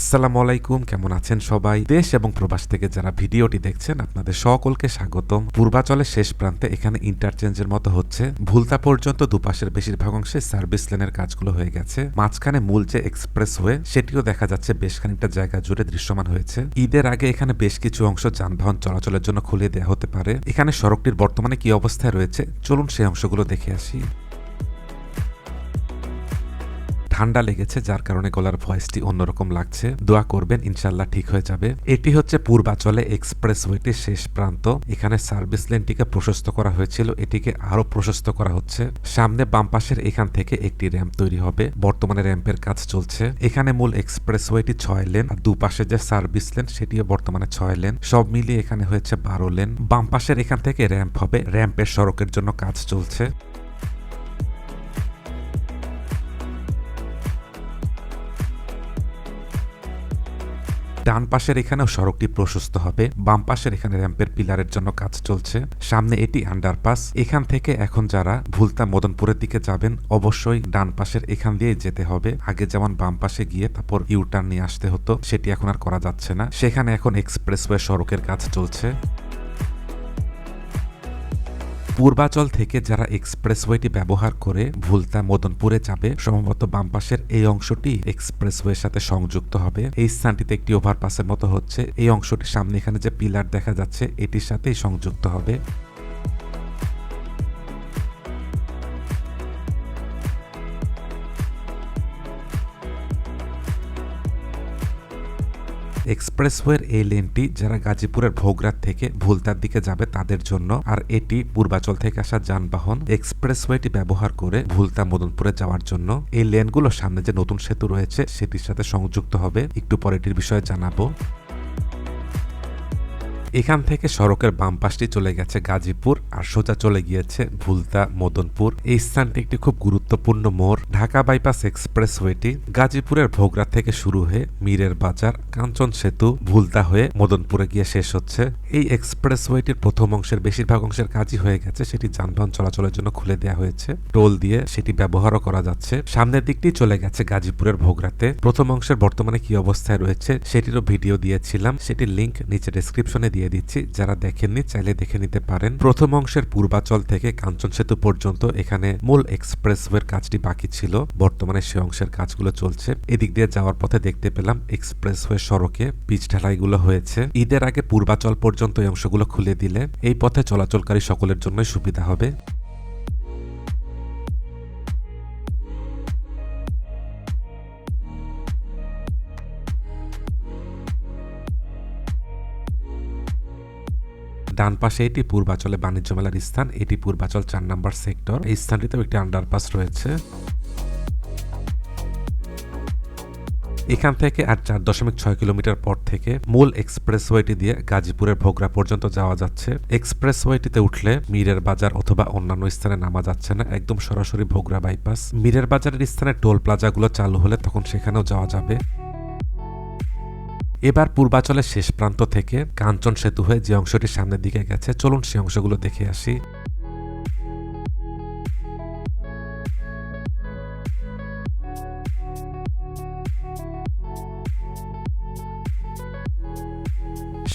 আসসালামু আলাইকুম, কেমন আছেন সবাই? দেশ এবং প্রবাস থেকে যারা ভিডিওটি দেখছেন, আপনাদের সকলকে স্বাগতম। পূর্বাচলের শেষ প্রান্তে এখানে ইন্টারচেঞ্জের মতো হচ্ছে। ভুলতা পর্যন্ত দুপাশের বেশিরভাগ অংশে সার্ভিস লেনের কাজগুলো হয়ে গেছে। মাঝখানে মূল যে এক্সপ্রেস হয়ে সেটিও দেখা যাচ্ছে বেশ খানিকটা জায়গা জুড়ে দৃশ্যমান হয়েছে। ঈদের আগে এখানে বেশ কিছু অংশ যানবাহন চলাচলের জন্য খুলে দেওয়া হতে পারে। এখানে সড়কটির বর্তমানে কি অবস্থায় রয়েছে? চলুন সেই অংশগুলো দেখে আসি। ঠান্ডা লেগেছে, যার কারণে গলার ভয়েসটি অন্যরকম লাগছে। দোয়া করবেন ইনশাল্লাহ ঠিক হয়ে যাবে। এটি হচ্ছে পূর্বাচলে এক্সপ্রেস ওয়েটির শেষ প্রান্ত। এখানে সার্ভিস লেনটিকে প্রশস্ত করা হয়েছিল। এটিকে আরও প্রশস্ত করা হচ্ছে। সামনে বাম পাশের এখান থেকে একটি র্যাম্প তৈরি হবে। বর্তমানে র্যাম্পের কাজ চলছে। এখানে মূল এক্সপ্রেস ওয়েটি ছয় লেন, আর দুপাশে যে সার্ভিস লেন, সেটিও বর্তমানে ছয় লেন। সব মিলিয়ে এখানে হয়েছে বারো লেন। বাম পাশের এখান থেকে র্যাম্প হবে। র্যাম্পের সড়কের জন্য কাজ চলছে। ডান পাশের এখানেও সড়কটি প্রশস্ত হবে। বাম পাশের এখানে র্যাম্পের পিলারের জন্য কাজ চলছে। সামনে এটি আন্ডারপাস। এখান থেকে এখন যারা ভুলতা মদনপুরের দিকে যাবেন, অবশ্যই ডান পাশের এখান দিয়ে যেতে হবে। আগে যেমন বাম পাশে গিয়ে তারপর ইউটার্ন নিয়ে আসতে হতো, সেটি এখন আর করা যাচ্ছে না। সেখানে এখন এক্সপ্রেসওয়ে সড়কের কাজ চলছে। পূর্বাচল থেকে যারা এক্সপ্রেসওয়েটি ব্যবহার করে ভুলতা মদনপুরে যাবে, সম্ভবত বাম পাশের এই অংশটি এক্সপ্রেসওয়ের সাথে সংযুক্ত হবে। এই স্থানটিতে একটি ওভারপাসের মতো হচ্ছে। এই অংশটির সামনে এখানে যে পিলার দেখা যাচ্ছে, এটির সাথেই সংযুক্ত হবে। এক্সপ্রেসওয়ের এই লেনটি যারা গাজীপুরের ভোগরাত থেকে ভুলতার দিকে যাবে তাদের জন্য, আর এটি পূর্বাচল থেকে আসা যানবাহন এক্সপ্রেসওয়েটি ব্যবহার করে ভুলতা মদনপুরে যাওয়ার জন্য। এই লেনগুলোর সামনে যে নতুন সেতু রয়েছে, সেটির সাথে সংযুক্ত হবে। একটু পরে এটির বিষয়ে জানাব। এখান থেকে সড়কের বাম পাশটি চলে গেছে গাজীপুর আর সোজা চলে গিয়েছে ভুলতা, মদনপুর। এই স্থানটি একটি খুব গুরুত্বপূর্ণ মোড়। ঢাকা বাইপাস এক্সপ্রেস ওয়েটি গাজীপুরের ভোগরা থেকে শুরু হয়ে মীরের বাজার, কাঞ্চন সেতু, ভুলতা হয়ে মদনপুরে গিয়ে শেষ হচ্ছে। এই এক্সপ্রেস ওয়েটির প্রথম অংশের বেশিরভাগ অংশের কাজই হয়ে গেছে। সেটি যানবাহন চলাচলের জন্য খুলে দেওয়া হয়েছে। টোল দিয়ে সেটি ব্যবহারও করা যাচ্ছে। সামনের দিকটি চলে গেছে গাজীপুরের ভোগরাতে। প্রথম অংশের বর্তমানে কি অবস্থায় রয়েছে সেটিরও ভিডিও দিয়েছিলাম। সেটির লিঙ্ক নিচে ডেসক্রিপশনে দিয়ে দিচ্ছি। যারা দেখেননি, চাইলে দেখে নিতে পারেন। প্রথম অংশের পূর্বাচল থেকে কাঞ্চন সেতু পর্যন্ত এখানে মূল এক্সপ্রেসওয়ের কাজটি বাকি ছিল। বর্তমানে সে অংশের কাজগুলো চলছে। এদিক দিয়ে যাওয়ার পথে দেখতে পেলাম এক্সপ্রেসওয়ে সড়কে পিচ ঢালাইগুলো হয়েছে। ঈদের আগে পূর্বাচল পর্যন্ত এই অংশগুলো খুলে দিলে এই পথে চলাচলকারী সকলের জন্যই সুবিধা হবে। ডান পাশে এটি পূর্বাচলে বাণিজ্য মেলার স্থান, এটি পূর্বাচল চার নম্বর সেক্টর। এই স্থানটিতেও একটি আন্ডারপাস রয়েছে। এখান থেকে আর চার দশমিক ছয় কিলোমিটার পর থেকে মূল এক্সপ্রেসওয়েটি দিয়ে গাজীপুরের ভোগরা পর্যন্ত যাওয়া যাচ্ছে। এক্সপ্রেসওয়েটিতে উঠলে মীরের বাজার অথবা অন্যান্য স্থানে নামা যাচ্ছে না, একদম সরাসরি ভোগরা বাইপাস মীরের বাজারের স্থানে টোল প্লাজাগুলো চালু হলে তখন সেখানেও যাওয়া যাবে। এবার পূর্বাচলের শেষ প্রান্ত থেকে কাঞ্চন সেতু হয়ে যে অংশটি সামনের দিকে গেছে, চলুন সে অংশগুলো দেখে আসি।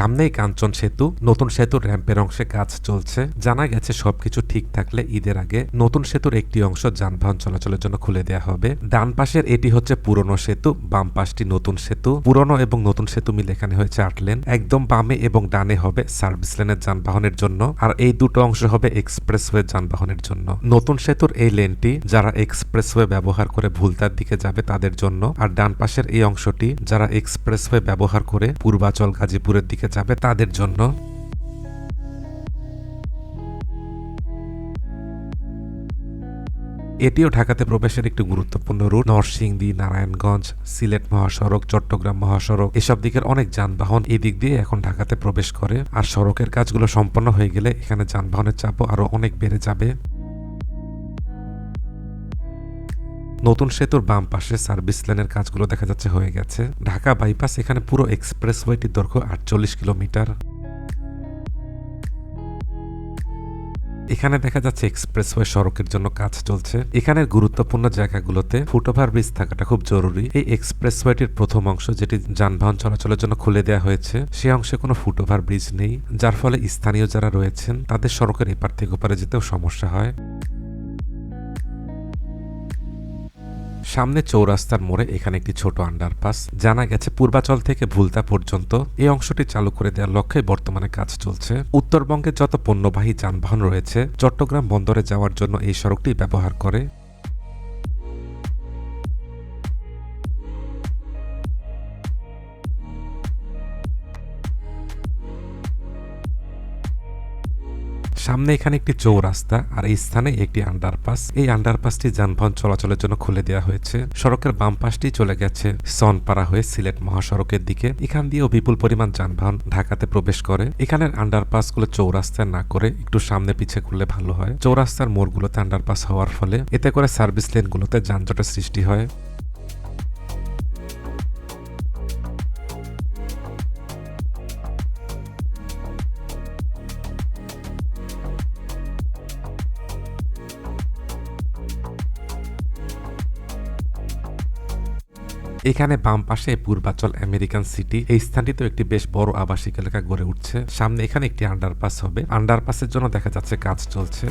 সামনেই কাঞ্চন সেতু, নতুন সেতুর র্যাম্পের অংশে কাজ চলছে। জানা গেছে সবকিছু ঠিক থাকলে ঈদের আগে নতুন সেতুর একটি অংশ যানবাহন চলাচলের জন্য খুলে দেওয়া হবে। ডান পাশের এটি হচ্ছে পুরনো সেতু, বাম পাশটি নতুন সেতু। পুরনো এবং নতুন সেতু মিলে এখানে হয়েছে আট লেন। একদম বামে এবং ডানে হবে সার্ভিস লেনের যানবাহনের জন্য, আর এই দুটো অংশ হবে এক্সপ্রেসওয়ে যানবাহনের জন্য। নতুন সেতুর এই লেনটি, যারা এক্সপ্রেসওয়ে ব্যবহার করে ভুলতার দিকে যাবে তাদের জন্য, আর ডান পাশের এই অংশটি, যারা এক্সপ্রেসওয়ে ব্যবহার করে পূর্বাচল গাজীপুরের দিকে যাবে তাদের জন্য। এটিও ঢাকাতে প্রবেশের একটি গুরুত্বপূর্ণ রুট। নরসিংদী, নারায়ণগঞ্জ, সিলেট মহাসড়ক, চট্টগ্রাম মহাসড়ক এসব দিকের অনেক যানবাহন এই দিক দিয়ে এখন ঢাকাতে প্রবেশ করে। আর সড়কের কাজগুলো সম্পন্ন হয়ে গেলে এখানে যানবাহনের চাপও আরও অনেক বেড়ে যাবে। নতুন সেতুর বাম পাশে সার্ভিস লেনের কাজগুলো দেখা যাচ্ছে হয়ে গেছে। ঢাকা বাইপাস এখানে পুরো এক্সপ্রেসওয়েটির দৈর্ঘ্য আটচল্লিশ কিলোমিটার। এখানে দেখা যাচ্ছে এক্সপ্রেসওয়ে সড়কের জন্য কাজ চলছে। এখানের গুরুত্বপূর্ণ জায়গাগুলোতে ফুটওভার ব্রিজ থাকাটা খুব জরুরি। এই এক্সপ্রেসওয়েটির প্রথম অংশ যেটি যানবাহন চলাচলের জন্য খুলে দেওয়া হয়েছে, সে অংশে কোনো ফুটওভার ব্রিজ নেই, যার ফলে স্থানীয় যারা রয়েছেন, তাদের সড়কের এপার থেকে ওপারে যেতেও সমস্যা হয়। সামনে চৌরাস্তার মোড়ে এখানে একটি ছোট আন্ডারপাস জানা গেছে পূর্বাচল থেকে ভুলতা পর্যন্ত এই অংশটি চালু করে দেওয়ার লক্ষ্যে বর্তমানে কাজ চলছে। উত্তরবঙ্গে যত পণ্যবাহী যানবাহন রয়েছে, চট্টগ্রাম বন্দরে যাওয়ার জন্য এই সড়কটি ব্যবহার করে সামনে এখানে একটি চৌরাস্তা আর এই স্থানে একটি আন্ডারপাস এই আন্ডারপাসটি যানবাহন চলাচলের জন্য খুলে দেওয়া হয়েছে। সড়কের বাম পাশটি চলে গেছে সনপাড়া হয়ে সিলেট মহাসড়কের দিকে। এখান দিয়েও বিপুল পরিমাণ যানবাহন ঢাকাতে প্রবেশ করে। এখানের আন্ডারপাসগুলো চৌরাস্তায় না করে একটু সামনে পিছে করলে ভালো হয়। চৌরাস্তার মোড়গুলোতে আন্ডারপাস হওয়ার ফলে এতে করে সার্ভিস লেনগুলোতে যানজটের সৃষ্টি হয়। এখানে বাম পাশে পূর্বাচল আমেরিকান সিটি, এই স্থানটিতে একটি বেশ বড় আবাসিক এলাকা গড়ে উঠছে। সামনে এখানে একটি আন্ডারপাস হবে। আন্ডারপাসের জন্য দেখা যাচ্ছে কাজ চলছে।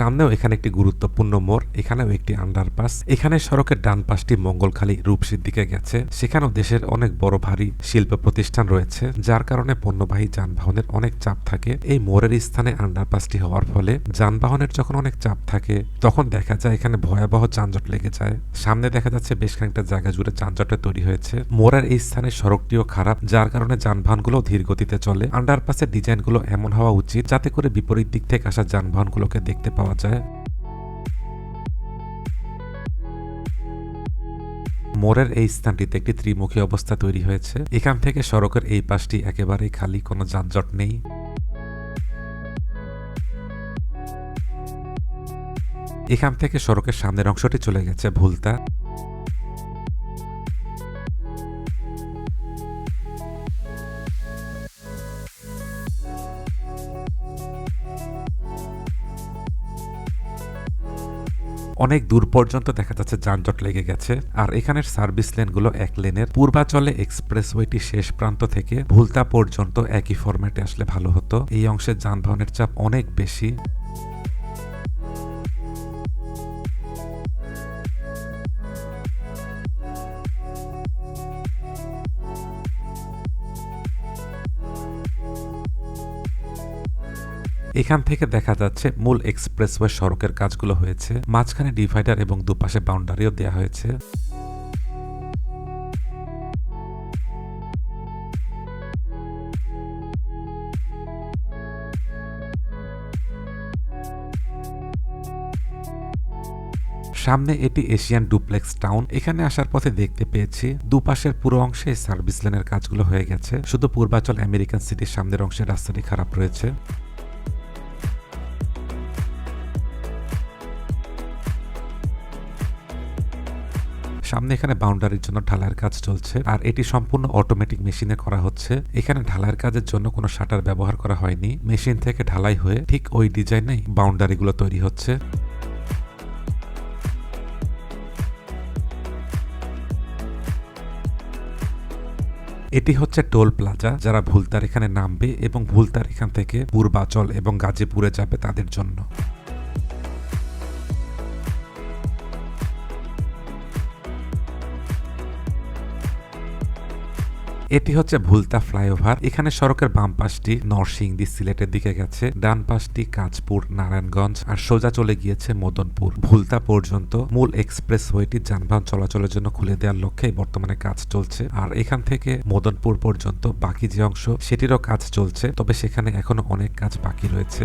সামনেও এখানে একটি গুরুত্বপূর্ণ মোড়, এখানেও একটি আন্ডারপাস এখানে সড়কের ডান পাশটি মঙ্গলখালী রূপসীর দিকে গেছে। সেখানেও দেশের অনেক বড় ভারী শিল্প প্রতিষ্ঠান রয়েছে, যার কারণে পণ্যবাহী যানবাহনের অনেক চাপ থাকে। এই মোড়ের স্থানে আন্ডারপাসটি হওয়ার ফলে যানবাহনের যখন অনেক চাপ থাকে, তখন দেখা যায় এখানে ভয়াবহ যানজট লেগে যায়। সামনে দেখা যাচ্ছে বেশ খানিকটা জায়গা জুড়ে যানজটে তৈরি হয়েছে। মোড়ের এই স্থানে সড়কটিও খারাপ, যার কারণে যানবাহনগুলো ধীর গতিতে চলে। আন্ডারপাসের ডিজাইনগুলো এমন হওয়া উচিত, যাতে করে বিপরীত দিক থেকে আসা যানবাহনগুলোকে দেখতে পাওয়া যায় মোড়ের এই স্থানটিতে একটি ত্রিমুখী অবস্থা তৈরি হয়েছে। এখান থেকে সড়কের এই পাশটি একেবারেই খালি, কোনো যানজট নেই। এখান থেকে সড়কের সামনের অংশটি চলে গেছে ভুলতা। অনেক দূর পর্যন্ত দেখা যাচ্ছে যানজট লেগে গেছে, আর এখানের সার্ভিস লেনগুলো এক লেনের। পূর্বাচলে এক্সপ্রেসওয়েটি শেষ প্রান্ত থেকে ভুলতা পর্যন্ত একই ফরম্যাটে আসলে ভালো হতো। এই অংশের যানবাহনের চাপ অনেক বেশি। এখান থেকে দেখা যাচ্ছে মূল এক্সপ্রেসওয়ে সড়কের কাজগুলো হয়েছে। মাঝখানে ডিভাইডার এবং দুপাশে বাউন্ডারিও দেওয়া হয়েছে। সামনে এটি এশিয়ান ডুপ্লেক্স টাউন। এখানে আসার পথে দেখতে পেয়েছি দুপাশের পুরো অংশে সার্ভিস লেনের কাজগুলো হয়ে গেছে। শুধু পূর্বাচল আমেরিকান সিটির সামনের অংশে রাস্তাটি খারাপ রয়েছে। সামনে এখানে বাউন্ডারির জন্য ঢালাইয়ের কাজ চলছে। আর এটি সম্পূর্ণ অটোমেটিক মেশিনে করা হচ্ছে। এখানে ঢালাইয়ের কাজের জন্য কোনো শাটার ব্যবহার করা হয়নি। মেশিন থেকে ঢালাই হয়ে ঠিক ওই ডিজাইনেই বাউন্ডারিগুলো তৈরি হচ্ছে। এটি হচ্ছে টোল প্লাজা। যারা ভুলতার এখানে নামবে এবং ভুলতার এখান থেকে পূর্বাচল এবং গাজীপুরে যাবে তাদের জন্য। এটি হচ্ছে ভুলতা ফ্লাইওভার। এখানে সড়কের বাম পাশটি নরসিংদী সিলেটের দিকে গেছে, ডান পাশটি কাঁচপুর, নারায়ণগঞ্জ আর সোজা চলে গিয়েছে মদনপুর। ভুলতা পর্যন্ত মূল এক্সপ্রেস ওয়েটি যানবাহন চলাচলের জন্য খুলে দেওয়ার লক্ষ্যে বর্তমানে কাজ চলছে। আর এখান থেকে মদনপুর পর্যন্ত বাকি যে অংশ, সেটিরও কাজ চলছে, তবে সেখানে এখনও অনেক কাজ বাকি রয়েছে।